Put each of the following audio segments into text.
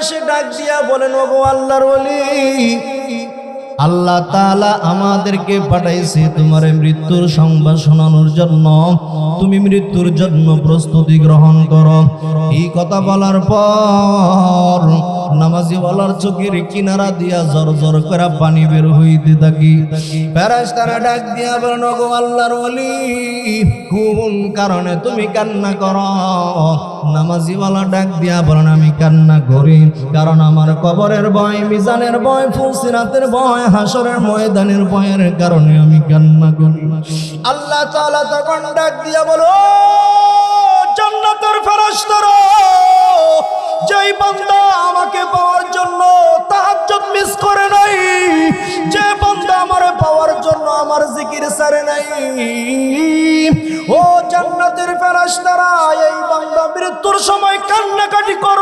এসে আল্লাহর আল্লাহ তাআলা আমাদেরকে পাঠাইছে তোমার মৃত্যুর সংবাদ শোনানোর জন্য। তুমি মৃত্যুর জন্য প্রস্তুতি গ্রহণ করো। এই কথা বলার পর নামাজি বলার চোখের কিনারা দিয়া জর জর করে পানি বের হইতে থাকি। ফেরেশতারা ডাক দিয়া বলেন, ওগো আল্লাহর ওলি, কোন কারণে তুমি কান্না করো? নামাজিওয়ালা ডাক দিয়া বলেন, আমি কান্না করি, কারণ আমার কবরের ভয়, মিজানের ভয়, ফুলসিরাতের ভয়, হাসরের ময়দানের ভয়ের কারণে আমি কান্না করি। আল্লাহ তাআলা তখন ডাক দিয়া বলো জান্নাতের ফেরেশতারা যেই বান্দা আমাকে পাওয়ার জন্য তাহাজ্জুদ মিস করে নাই, যে বান্দা আমারে পাওয়ার জন্য আমার জিকির সারে নাই। ও জান্নাতের ফেরেশতারা, এই বান্দা মৃত্যুর সময় কান্নাকাটি করবে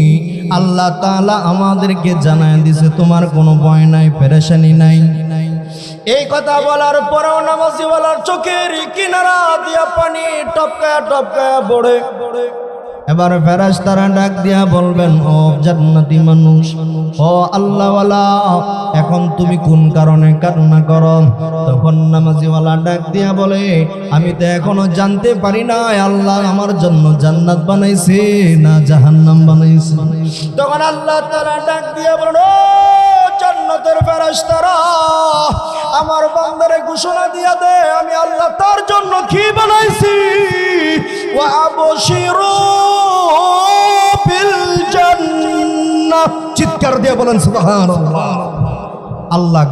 আল্লাহ তালা আমাদেরকে জানাই দিছে, তোমার কোনো ভয় নাই, পেরেশানি নাই। এই কথা বলার পরেও নামাজি বলার চোখের কিনারা দিয়া পানি টপকায় টপকায় বড়ে পড়ে। এবার ফেরেশতারা ডাক দিয়া বলবেন, ও জান্নাতি মানুষ, ও আল্লাহওয়ালা, এখন তুমি কোন কারণে কান্না করো? তখন নামাজিওয়ালা ডাক দিয়া বলে, আমি তো এখনও জানতে পারি না আল্লাহ আমার জন্য জান্নাত বানাইছে না জাহান্নাম বানাইছে? তখন আল্লাহ তারা ডাক দিয়া বলেন জান্নাতের ফেরেশতারা, আমার বান্দারে ঘোষণা দিয়া দে, আমি আল্লাহ তার জন্য কি বানাইছি? ওয়া আবশিরু চিৎকার দিয়ে বলেন আল্লাহ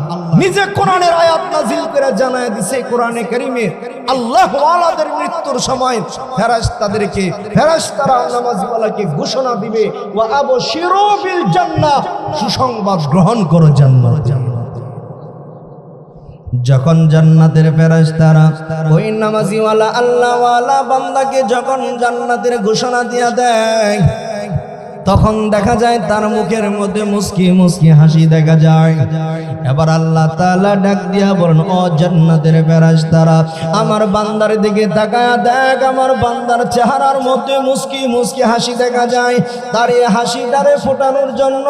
নিজে কোরআনের আয়াত নাজিল করে জানায় দিছে, কোরআনে কারিমে। আল্লাহ ওয়ালাদের মৃত্যুর সময় ফেরেশতাদেরকে, ফেরেশতারা নামাজিওয়ালাকে ঘোষণা দিবে, ওয়া আবশিরু বিল জান্নাহ, সুসংবাদ গ্রহণ করো জান্নাত। যখন জান্নাতের ফেরেশতারা ওই নামাজিওয়ালা আল্লাহওয়ালা বান্দাকে যখন জান্নাতের ঘোষণা দিয়া দেয় তখন দেখা যায় তার মুখের মধ্যে মুস্কি মুসকি হাসি দেখা যায়। এবার আল্লাহ তাআলা ডাক দিয়া বলেন, ও জান্নাতের ফেরেশতারা, আমার বান্দার দিকে তাকায়া দেখ, আমার বান্দার চেহারার মধ্যে মুস্কি মুস্কি হাসি দেখা যায়। তার এই হাসিটারে ফোটানোর জন্য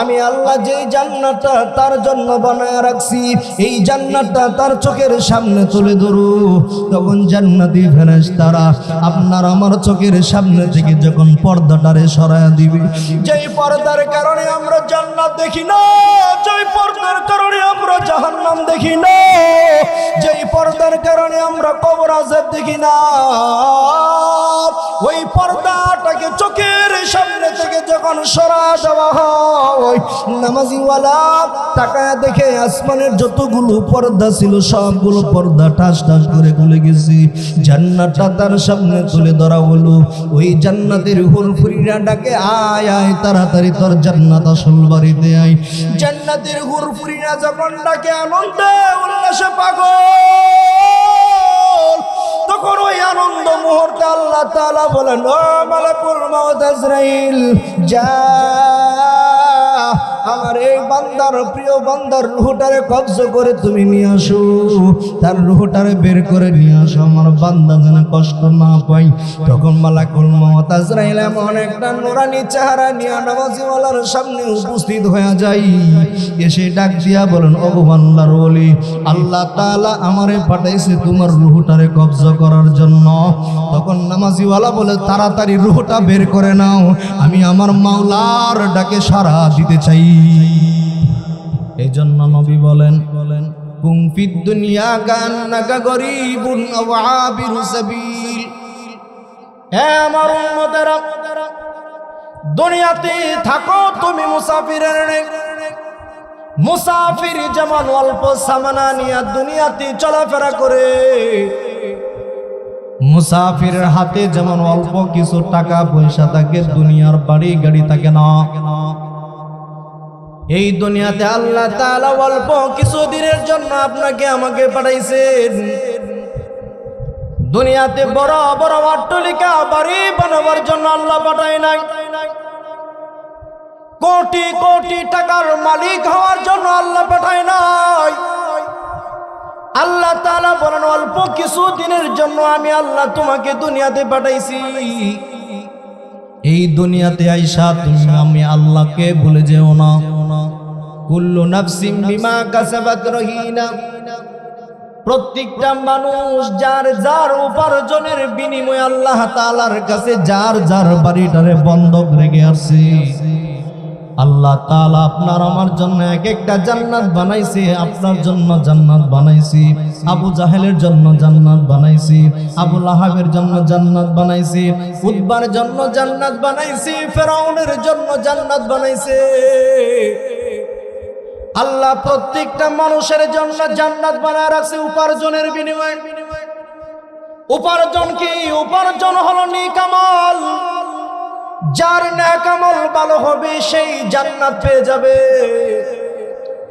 আমি আল্লাহ যেই জান্নাতটা তার জন্য বানায় রাখছি, এই জান্নাতটা তার চোখের সামনে তুলে ধরু। তখন জান্নাতি ফেরেশতারা, আপনার আমার চোখের সামনে থেকে যখন পর্দাটারে সরায়া দিবে। যেই পর্দার কারণে আমরা জান্নাত দেখি না, যেই পর্দার কারণে আমরা জাহান্নাম দেখি না, যেই পর্দার কারণে আমরা কবর আজাব দেখি না, ওই পর্দাটাকে চোখের সামনে থেকে যখন সরা দেওয়া হয়, নামাজিওয়ালা তাকায় দেখে আসমানের যতগুলো পর্দা ছিল, সবগুলো পর্দা ঠাস ঠাস করে খুলে গেছে। জান্নাতটা তার সামনে তুলে ধরা হলো। ওই জান্নাতের হুরফুরিরা ডাকে, আয় আয়, তাড়াতাড়ি তোর জান্নাত আসল বাড়িতে আয়। জান্নাতের হুরফুরিরা যখন ডাকে, আনন্দে, উল্লাসে পাগল। তখন ওই আনন্দ মুহূর্তে আল্লাহ তাআলা বলেন, ও মালাকুল মাউত আজরাইল, যা আমার এই বান্দার প্রিয় বান্দার রুহটারে কবজ করে তুমি নিয়ে আসো। তার রুহটারে বের করে নিয়ে বান্দা যেন কষ্ট না পাই তখন মালাকুল মাউত আজরাইল এমন একটা নোরানি চেহারা নিয়ে নামাজিওয়ালার সামনে উপস্থিত হয়ে যাই এসে ডাক দিয়া বলেন ও বান্দার বলি আল্লাহ তাআলা আমারে পাঠাইছে তোমার রুহটারে কবজ করার জন্য। তখন নামাজিওয়ালা বলে, তাড়াতাড়ি রুহটা বের করে নাও, আমি আমার মাওলার ডাকে সারা দিতে চাই। এই জন্য নবী বলেন কুম ফিদ দুনিয়া কান্নাকা গরিবুন আও আবিরু সাবিল। হে আমার উম্মতেরা, দুনিয়াতে থাকো, তুমি মুসাফিরের মুসাফির যেমন অল্প সামানা নিয়ে দুনিয়াতে চলাফেরা করে, মুসাফিরের হাতে যেমন অল্প কিছু টাকা পয়সা থাকে, দুনিয়ার বাড়ি গাড়ি থাকে না। এই দুনিয়াতে আল্লাহ তাআলা অল্প কিছু দিনের জন্য আপনাকে আমাকে পাঠাইছেন। দুনিয়াতে বড় বড় অট্টলিকা, বাড়ি বানাবার জন্য আল্লাহ পাঠায় নাই। কোটি কোটি টাকার মালিক হওয়ার জন্য আল্লাহ পাঠায় নাই। আল্লাহ তাআলা বলেন, অল্প কিছু দিনের জন্য আমি আল্লাহ তোমাকে দুনিয়াতে পাঠাইছি। এই দুনিয়াতে আইসা তুমি আমি আল্লাহকে ভুলে যেও না। কুল্লু নাফসিম বিমা কাসাবাত রহিনা। প্রত্যেকটা মানুষ যার যার উপার্জনের বিনিময়ে আল্লাহ তাআলার কাছে যার যার বাড়িটারে বন্ধক রেখে আসছে। আল্লাহ তাআলা আপনার আমার জন্য এক একটা জান্নাত বানাইছে, আপনার জন্য জান্নাত বানাইছি, আবু জাহেলের জন্য জান্নাত বানাইছি, আবু লাহাবের জন্য জান্নাত বানাইছি উদ্বার জন্য জান্নাত বানাইছি, ফেরাউনের জন্য জান্নাত বানাইছে। আল্লাহ প্রত্যেকটা মানুষের জন্য জান্নাত বানায় রাখছে উপার্জনের বিনিময়ে। উপার্জন কি? উপার্জন হলো নিকামল যার ন্যাকামল ভালো হবে, সেই জান্নাত পেয়ে যাবে।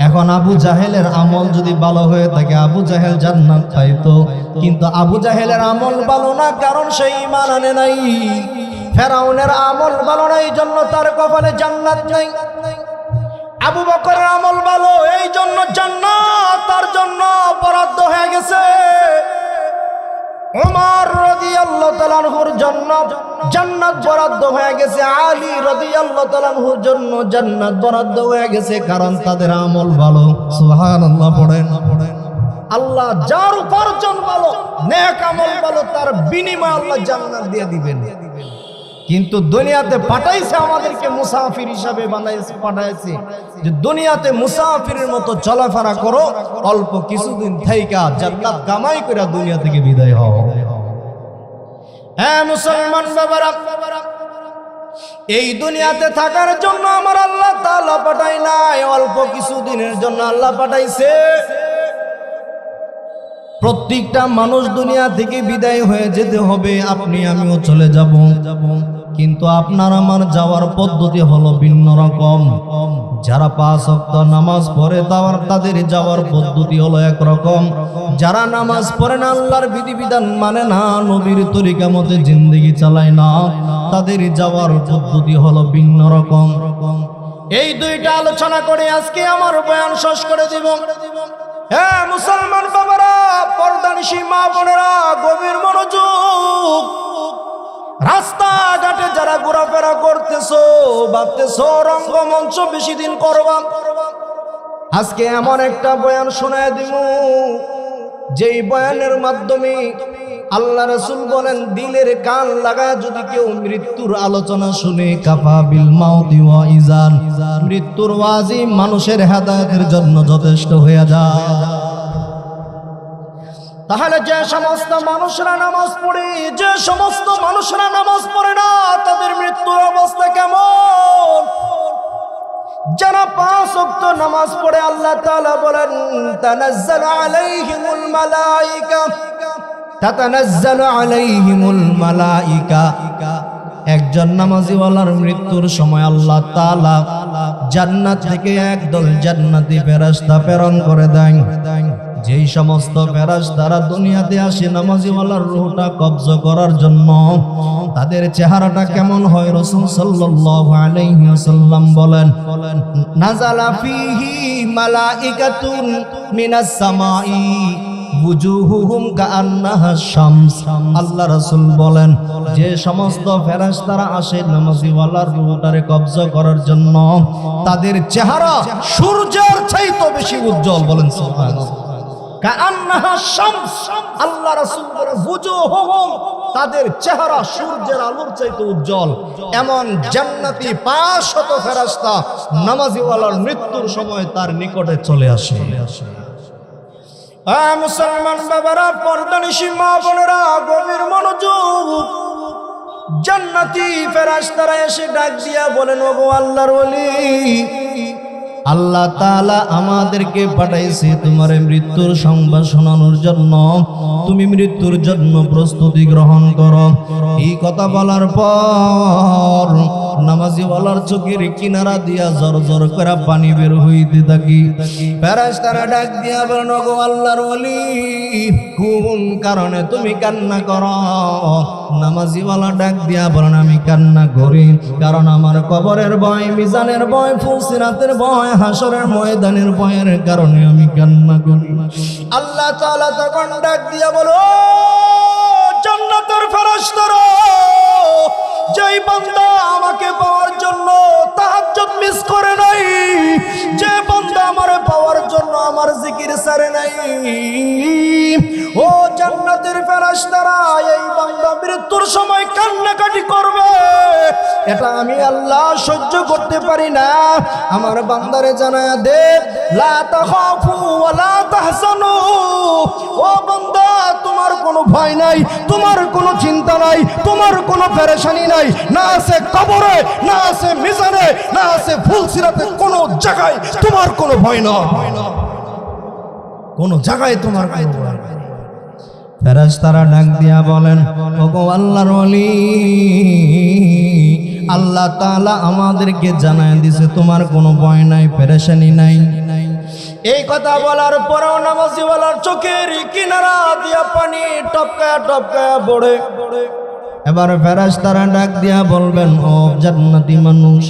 এখন আবু জাহেলের আমল যদি ভালো হয়ে থাকে, আবু জাহেল জান্নাত পাইতো। কিন্তু আবু জাহেলের আমল ভালো না, কারণ সেই ইমান আনে নাই। ফেরাউনের আমল ভালো না এই জন্য তার কপালে জান্নাত নাই। আবু বকরের আমল ভালো, এই জন্য জান্নাত, তার জন্য বরাদ্দ হয়ে গেছে। ওমর রাদিয়াল্লাহু তাআলার জন্য জান্নাত বরাদ্দ হয়ে গেছে। আলী রাদিয়াল্লাহু তাআলার জন্য জান্নাত বরাদ্দ হয়ে গেছে, কারণ তাদের আমল ভালো। সুবহানাল্লাহ, পড়েন। আল্লাহ যার উপার্জন ভালো, নেক আমল ভালো, তার বিনিময় আল্লাহ জান্নাত দিয়ে দিবেন। কিন্তু দুনিয়াতে পাঠাইছে আমাদেরকে মুসাফির হিসাবে বানাইছে, পাঠাইছে। যে দুনিয়াতে মুসাফিরের মতো চলাফেরা করো, অল্প কিছুদিন থাইকা জান্নাত কামাই করে দুনিয়া থেকে বিদায় হও। হ্যাঁ মুসলমান বাবারা, এই দুনিয়াতে থাকার জন্য আমার আল্লাহ তাআলা পাঠাই নাই, অল্প কিছুদিনের জন্য আল্লাহ পাঠাইছে। প্রত্যেকটা মানুষ দুনিয়া থেকে বিদায় হয়ে যেতে হবে, আপনি, আমিও চলে যাব। কিন্তু আপনার আমার যাওয়ার পদ্ধতি হলো ভিন্ন রকম। যারা পাঁচ অক্ত নামাজ পড়ে তার তাদের যাওয়ার পদ্ধতি হলো একরকম। যারা নামাজ পড়ে না, আল্লাহর বিধিবিধান মানে না, নবীর তরিকা মতে জিন্দগি চালায় না, তাদের যাওয়ার পদ্ধতি হলো ভিন্ন রকম। এই দুইটা আলোচনা করে আজকে আমার বয়ান শেষ করে দিব। হ্যাঁ মুসলমান বাবারা বোনেরা, গভীর মনোযোগ। রাস্তাঘাটে যারা ঘোরাফেরা করতেছো, ভাবতেছো রঙ্গমঞ্চ বেশি দিন করবা। আজকে এমন একটা বয়ান শোনায় দিব যেই বয়ানের মাধ্যমে আল্লাহ রসুল বলেন, দিলের কান লাগায় যদি কেউ মৃত্যুর আলোচনা শুনে, কাফা বিল ইজান। মৃত্যুর ওয়াজি মানুষের হেদায়েতের জন্য যথেষ্ট হয়ে যায়। তাহলে যে সমস্ত মানুষরা নামাজ পড়ে, যে সমস্ত মানুষরা নামাজ পড়ে না, তাদের মৃত্যুর অবস্থা কেমন? যারা পাঁচ ওয়াক্ত নামাজ পড়ে, আল্লাহ তাআলা বলেন, তানাজ্জালু আলাইহিমুল মালাইকা। তাতানাজ্জালু আলাইহিমুল মালাইকা। একজন নামাজিওয়ালার মৃত্যুর সময় আল্লাহ তাআলা জান্নাত থেকে একদল জান্নাতি ফেরেশতা প্রেরণ করে দেন। যেই সমস্ত ফেরাস তারা দুনিয়াতে আসে, নামাজিওয়ালার রুহটা কবজ করার জন্য, তাদের চেহারাটা কেমন হয় রসুল সাল্লাল্লাহু আলাইহি ওয়াসাল্লাম বলেন নাজালা ফিহি মালাইকাতুন মিনাস সামাই বুজুহুহুম কাআন্নাহা শামস। আল্লাহ রাসূল বলেন, যে সমস্ত ফেরেশতারা আসে নামাজিওয়ালার রুহটারে কবজ করার জন্য, তাদের চেহারা সূর্যের চাইতে বেশি উজ্জ্বল বলেন, সুবহানাল্লাহ। তাদের চেহারা সূর্যের আলোর চাইতে উজ্জ্বল। এমন জান্নাতি পাঁচ শত ফেরাস্তা নামাজিওয়ালার মৃত্যুর সময় তার নিকটে চলে আসে। হ্যাঁ মুসলমান বাবারা, পর্দানিসী মা বোনেরা, গভীর মনোযোগ। জান্নাতি ফেরাশতারা এসে ডাক দিয়া বলেন, ওগো আল্লাহর ওলি আল্লাহ তালা আমাদেরকে পাঠাইছে তোমার মৃত্যুর সংবাদ শোনানোর জন্য। তুমি মৃত্যুর জন্য প্রস্তুতি গ্রহণ করো। এই কথা বলার পর নামাজি বলার চোখের কিনারা দিয়া জর জর করে পানি বের হইতে থাকি। ফেরেশতারা ডাক দিয়া বলেন গো আল্লাহর ওলি, কোন কারণে তুমি কান্না করো? নামাজিওয়ালা ডাক দিয়া বলেন, আমি কান্না করি, কারণ আমার কবরের ভয়, মিজানের ভয়, ফুলসিরাতের ভয়, হাসরের ময়দানের ভয়ের কারণে আমি কান্না করি। আল্লাহ তাআলা তখন ডাক দিয়া বলো জান্নাতের ফেরেশতারা, যেই বান্দা জিকির সারে নাই। ও জান্নাতের ফেরেশতারা, এই বান্দা মৃত্যুর সময় কান্নাকাটি করবে। এটা আমি আল্লাহ সহ্য করতে পারি না। আমার বান্দারে জানায়া দে, লা তাখাফু ওয়া লা তাহজানু। ও বান্দা, তোমার কোনো ভয় নাই, তোমার কোনো চিন্তা নাই, তোমার কোনো পেরেশানি নাই। না আছে কবরে, না আছে মিজানে, না আছে ফুলসিরাতে কোনো জায়গায় তোমার কোনো ভয় না কোনো জায়গায় তোমার নাই। ফেরেশতারা ডাক দিয়া বলেন ওগো আল্লাহর ওলি আল্লাহ তাআলা আমাদেরকে জানায় দিছে তোমার কোনো ভয় নাই পেরেশানি নাই এই কথা বলার পরেও নামাজি বলার চোখের কিনারা দিয়া পানি টপকায়া টপকায়া পড়ে এবার ফেরেশতারা ডাক দিয়া বলবেন ও জান্নাতি মানুষ